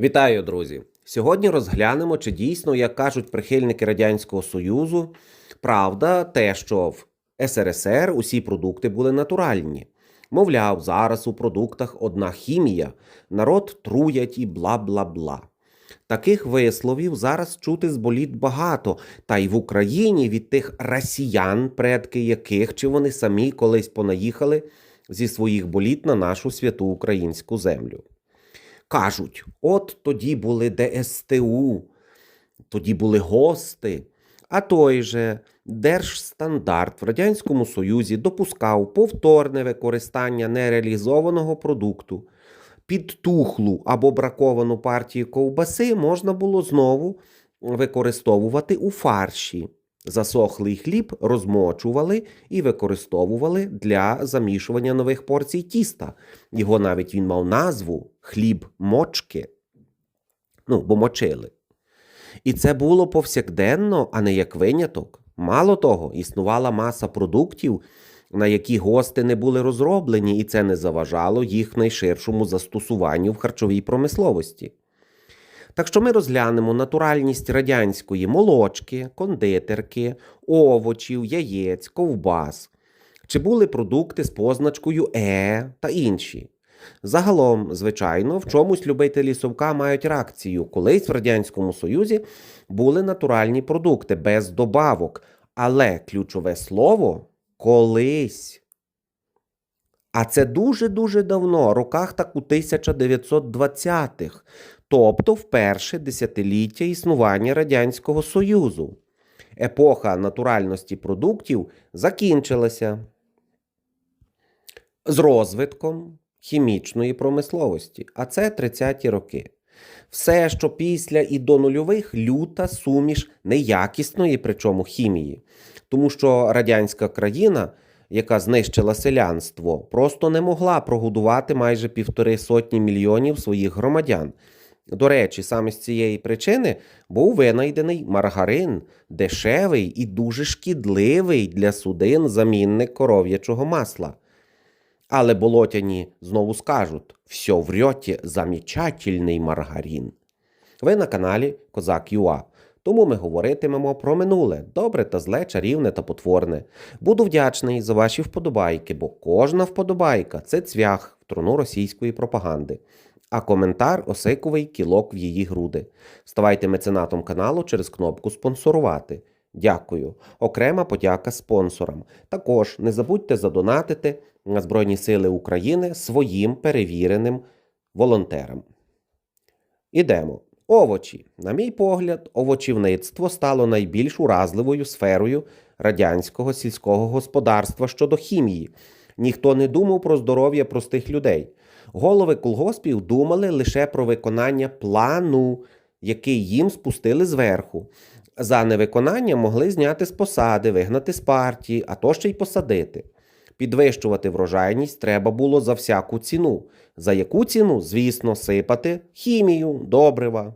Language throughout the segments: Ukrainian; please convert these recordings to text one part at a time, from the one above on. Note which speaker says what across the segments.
Speaker 1: Вітаю, друзі! Сьогодні розглянемо, чи дійсно, як кажуть прихильники Радянського Союзу, правда те, що в СРСР усі продукти були натуральні. Мовляв, зараз у продуктах одна хімія, народ труять і бла бла бла. Таких висловів зараз чути з боліт багато, та й в Україні від тих росіян, предки яких чи вони самі колись понаїхали зі своїх боліт на нашу святу українську землю. Кажуть, от тоді були ДСТУ, тоді були гости. А той же Держстандарт в Радянському Союзі допускав повторне використання нереалізованого продукту. Підтухлу або браковану партію ковбаси можна було знову використовувати у фарші. Засохлий хліб розмочували і використовували для замішування нових порцій тіста. Його навіть він мав назву хліб мочки. Ну, бо мочили. І це було повсякденно, а не як виняток. Мало того, існувала маса продуктів, на які гости не були розроблені, і це не заважало їх найширшому застосуванню в харчовій промисловості. Так що ми розглянемо натуральність радянської молочки, кондитерки, овочів, яєць, ковбас, чи були продукти з позначкою Е та інші. Загалом, звичайно, в чомусь любителі совка мають реакцію. Колись в Радянському Союзі були натуральні продукти без добавок, але ключове слово колись. А це дуже-дуже давно, роках так у 1920-х, тобто в перше десятиліття існування Радянського Союзу. Епоха натуральності продуктів закінчилася з розвитком хімічної промисловості, а це 30-ті роки. Все, що після і до нульових люта суміш неякісної, причому хімії, тому що радянська країна, яка знищила селянство, просто не могла прогодувати майже півтори сотні мільйонів своїх громадян. До речі, саме з цієї причини був винайдений маргарин, дешевий і дуже шкідливий для судин замінник коров'ячого масла. Але болотяні знову скажуть: все врете, замечательний маргарин. Ви на каналі Козак Юа. Тому ми говоритимемо про минуле, добре та зле, чарівне та потворне. Буду вдячний за ваші вподобайки, бо кожна вподобайка це цвях в труну російської пропаганди, а коментар осиковий кілок в її груди. Ставайте меценатом каналу через кнопку спонсорувати. Дякую. Окрема подяка спонсорам. Також не забудьте задонатити на Збройні Сили України своїм перевіреним волонтерам. Ідемо. Овочі. На мій погляд, овочівництво стало найбільш уразливою сферою радянського сільського господарства щодо хімії. Ніхто не думав про здоров'я простих людей. Голови колгоспів думали лише про виконання плану, який їм спустили зверху. За невиконання могли зняти з посади, вигнати з партії, а то ще й посадити. Підвищувати врожайність треба було за всяку ціну. За яку ціну, звісно, сипати хімію, добрива.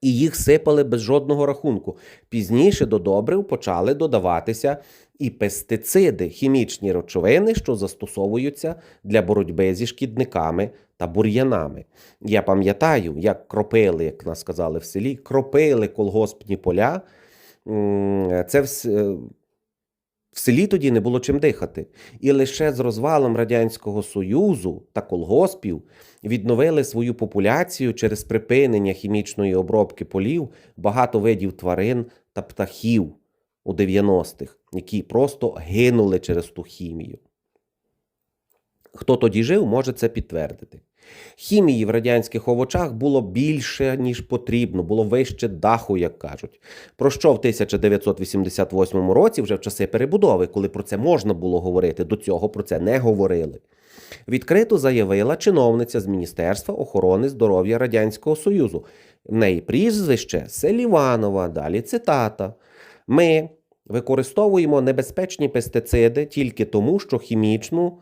Speaker 1: І їх сипали без жодного рахунку. Пізніше до добрив почали додаватися і пестициди, хімічні речовини, що застосовуються для боротьби зі шкідниками та бур'янами. Я пам'ятаю, як кропили, як нас сказали в селі, кропили колгоспні поля. Це вс- в селі тоді не було чим дихати. І лише з розвалом Радянського Союзу та колгоспів відновили свою популяцію через припинення хімічної обробки полів багато видів тварин та птахів у 90-х, які просто гинули через ту хімію. Хто тоді жив, може це підтвердити. Хімії в радянських овочах було більше, ніж потрібно, було вище даху, як кажуть. Про що в 1988 році, вже в часи перебудови, коли про це можна було говорити, до цього про це не говорили. Відкрито заявила чиновниця з Міністерства охорони здоров'я Радянського Союзу. В неї прізвище Селіванова, далі цитата. Ми використовуємо небезпечні пестициди тільки тому, що хімічну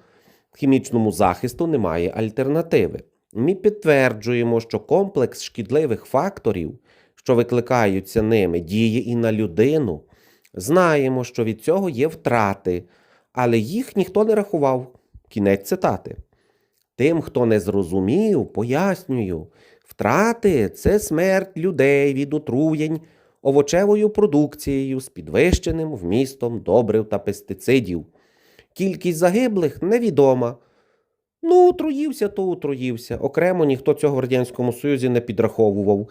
Speaker 1: хімічному захисту немає альтернативи. Ми підтверджуємо, що комплекс шкідливих факторів, що викликаються ними, діє і на людину. Знаємо, що від цього є втрати, але їх ніхто не рахував. Кінець цитати. Тим, хто не зрозумів, пояснюю, Втрати це смерть людей від отруєнь овочевою продукцією з підвищеним вмістом добрив та пестицидів. Кількість загиблих невідома. Ну, отруївся, то отруївся. Окремо ніхто цього в Радянському Союзі не підраховував.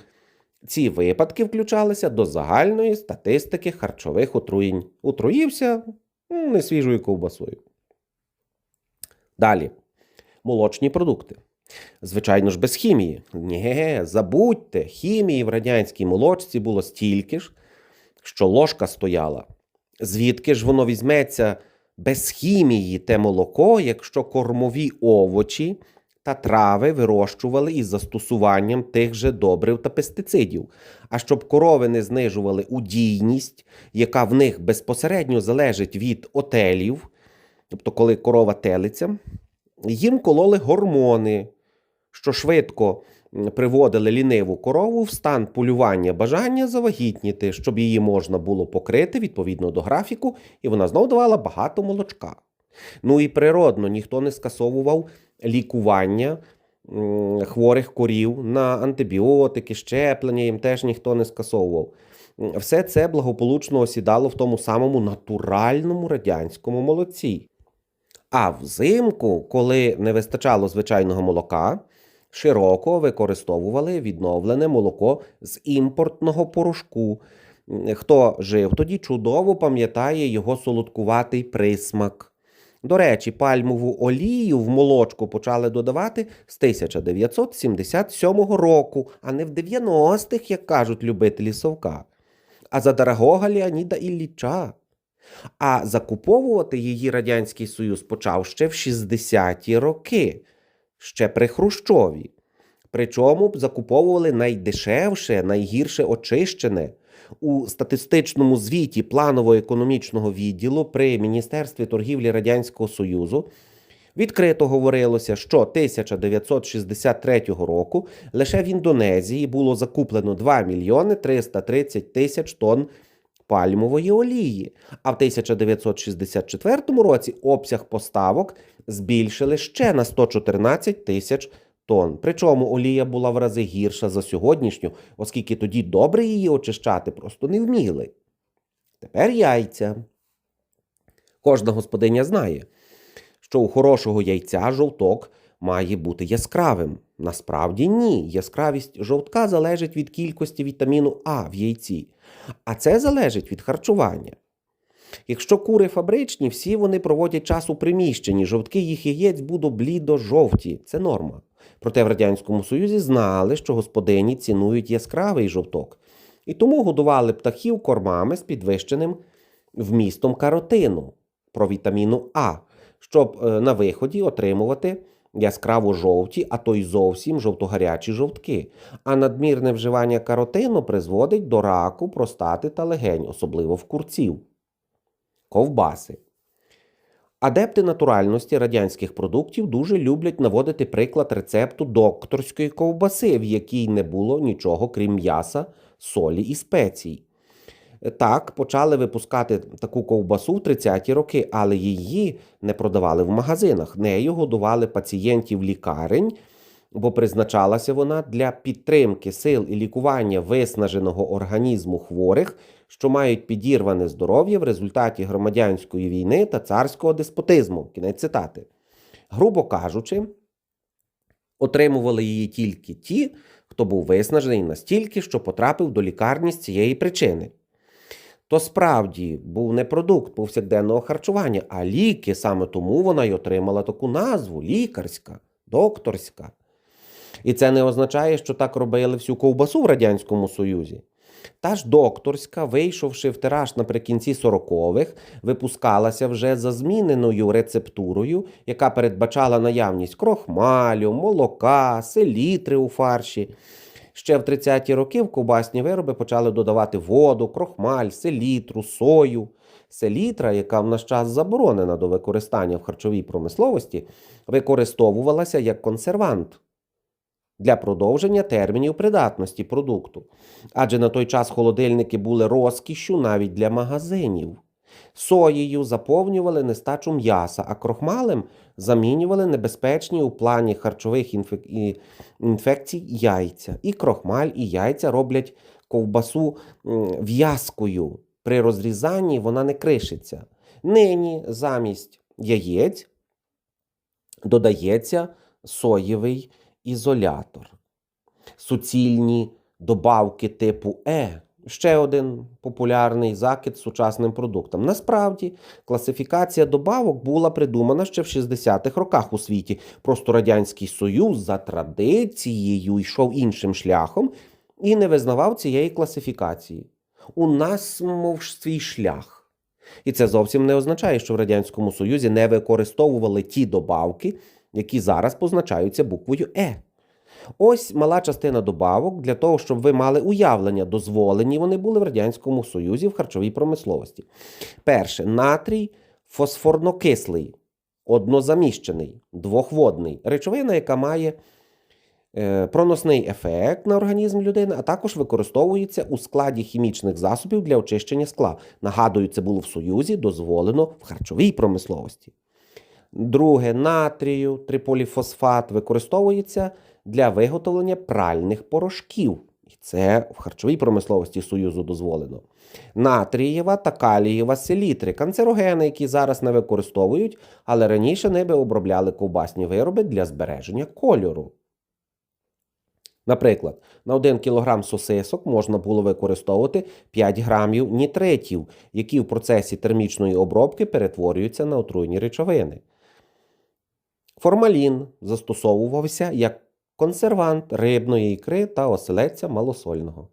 Speaker 1: Ці випадки включалися до загальної статистики харчових отруєнь. Отруївся несвіжою ковбасою. Далі. Молочні продукти. Звичайно ж, без хімії. Ні, забудьте, хімії в радянській молочці було стільки ж, що ложка стояла. Звідки ж воно візьметься без хімії те молоко, якщо кормові овочі та трави вирощували із застосуванням тих же добрив та пестицидів, а щоб корови не знижували удійність, яка в них безпосередньо залежить від отелів, тобто коли корова телиться, їм кололи гормони, що швидко приводили ліниву корову в стан полювання бажання завагітніти, щоб її можна було покрити відповідно до графіку, і вона знов давала багато молочка. Ну і природно ніхто не скасовував лікування хворих корів на антибіотики, щеплення, їм теж ніхто не скасовував. Все це благополучно осідало в тому самому натуральному радянському молоці. А взимку, коли не вистачало звичайного молока, широко використовували відновлене молоко з імпортного порошку. Хто жив тоді, чудово пам'ятає його солодкуватий присмак. До речі, пальмову олію в молочку почали додавати з 1977 року, а не в 90-х, як кажуть любителі совка. А за дорогого Леоніда Ілліча. А закуповувати її Радянський Союз почав ще в 60-ті роки, ще при Хрущові. Причому б закуповували найдешевше, найгірше очищене. У статистичному звіті планово-економічного відділу при Міністерстві торгівлі Радянського Союзу відкрито говорилося, що 1963 року лише в Індонезії було закуплено 2 мільйони 330 тисяч тонн пальмової олії. А в 1964 році обсяг поставок збільшили ще на 114 тисяч тонн. Причому олія була в рази гірша за сьогоднішню, оскільки тоді добре її очищати просто не вміли. Тепер яйця. Кожна господиня знає, що у хорошого яйця жовток має бути яскравим. Насправді ні. Яскравість жовтка залежить від кількості вітаміну А в яйці, а це залежить від харчування. Якщо кури фабричні, всі вони проводять час у приміщенні, жовтки їх яєць будуть блідо-жовті. Це норма. Проте в Радянському Союзі знали, що господині цінують яскравий жовток, і тому годували птахів кормами з підвищеним вмістом каротину про вітаміну А, щоб е, на виході отримувати яскраво жовті, а то й зовсім жовтогарячі жовтки. А надмірне вживання каротину призводить до раку, простати та легень, особливо в курців. Ковбаси. Адепти натуральності радянських продуктів дуже люблять наводити приклад рецепту докторської ковбаси, в якій не було нічого крім м'яса, солі і спецій. Так, почали випускати таку ковбасу в 30-ті роки, але її не продавали в магазинах. Нею годували пацієнтів лікарень, бо призначалася вона для підтримки сил і лікування виснаженого організму хворих, що мають підірване здоров'я в результаті громадянської війни та царського деспотизму. Кінець цитати. Грубо кажучи, отримували її тільки ті, хто був виснажений настільки, що потрапив до лікарні з цієї причини. То справді був не продукт повсякденного харчування, а ліки, саме тому вона й отримала таку назву лікарська, докторська. І це не означає, що так робили всю ковбасу в Радянському Союзі. Та ж докторська, вийшовши в тираж наприкінці 40-х, випускалася вже за зміненою рецептурою, яка передбачала наявність крохмалю, молока, селітри у фарші. Ще в 30-ті роки в ковбасні вироби почали додавати воду, крохмаль, селітру, сою. Селітра, яка в наш час заборонена до використання в харчовій промисловості, використовувалася як консервант для продовження термінів придатності продукту. Адже на той час холодильники були розкішшю навіть для магазинів. Соєю заповнювали нестачу м'яса, а крохмалем замінювали небезпечні у плані харчових інфекцій яйця. І крохмаль, і яйця роблять ковбасу в'язкою. При розрізанні вона не кришиться. Нині замість яєць додається соєвий ізолятор. Суцільні добавки типу Е. Ще один популярний закид сучасним продуктам. Насправді, класифікація добавок була придумана ще в 60-х роках у світі. Просто Радянський Союз за традицією йшов іншим шляхом і не визнавав цієї класифікації. У нас, мов свій шлях. І це зовсім не означає, що в Радянському Союзі не використовували ті добавки, які зараз позначаються буквою Е. Ось мала частина добавок для того, щоб ви мали уявлення, дозволені вони були в Радянському Союзі в харчовій промисловості. Перше, натрій фосфорнокислий, однозаміщений, двохводний, речовина, яка має е, проносний ефект на організм людини, а також використовується у складі хімічних засобів для очищення скла. Нагадую, це було в Союзі дозволено в харчовій промисловості. Друге, натрію, триполіфосфат використовується для виготовлення пральних порошків. І це в харчовій промисловості Союзу дозволено. Натрієва та калієва селітри канцерогени, які зараз не використовують, але раніше ними обробляли ковбасні вироби для збереження кольору. Наприклад, на 1 кг сосисок можна було використовувати 5 грамів нітритів, які в процесі термічної обробки перетворюються на отруйні речовини. Формалін застосовувався як консервант рибної ікри та оселедця малосольного.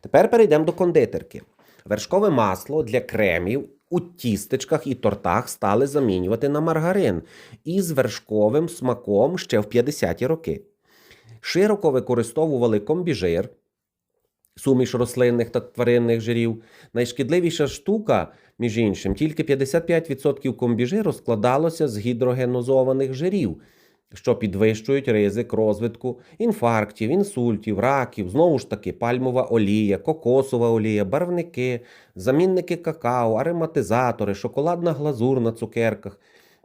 Speaker 1: Тепер перейдемо до кондитерки. Вершкове масло для кремів у тістечках і тортах стали замінювати на маргарин із вершковим смаком ще в 50-ті роки. Широко використовували комбіжир, суміш рослинних та тваринних жирів. Найшкідливіша штука, між іншим, тільки 55% комбіжиру складалося з гідрогенозованих жирів, що підвищують ризик розвитку інфарктів, інсультів, раків, знову ж таки, пальмова олія, кокосова олія, барвники, замінники какао, ароматизатори, шоколадна глазур на цукерках,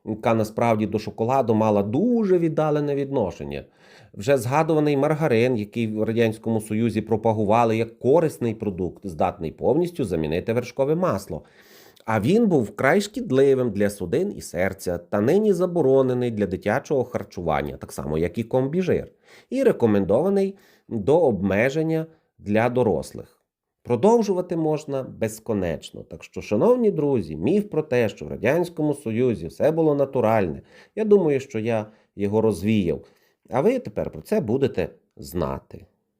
Speaker 1: яка насправді до шоколаду мала дуже віддалене відношення. Вже згадуваний маргарин, який в Радянському Союзі пропагували як корисний продукт, здатний повністю замінити вершкове масло. А він був вкрай шкідливим для судин і серця та нині заборонений для дитячого харчування, так само як і комбіжир, і рекомендований до обмеження для дорослих. Продовжувати можна безконечно. Так що, шановні друзі, міф про те, що в Радянському Союзі все було натуральне, я думаю, що я його розвіяв. А ви тепер про це будете знати.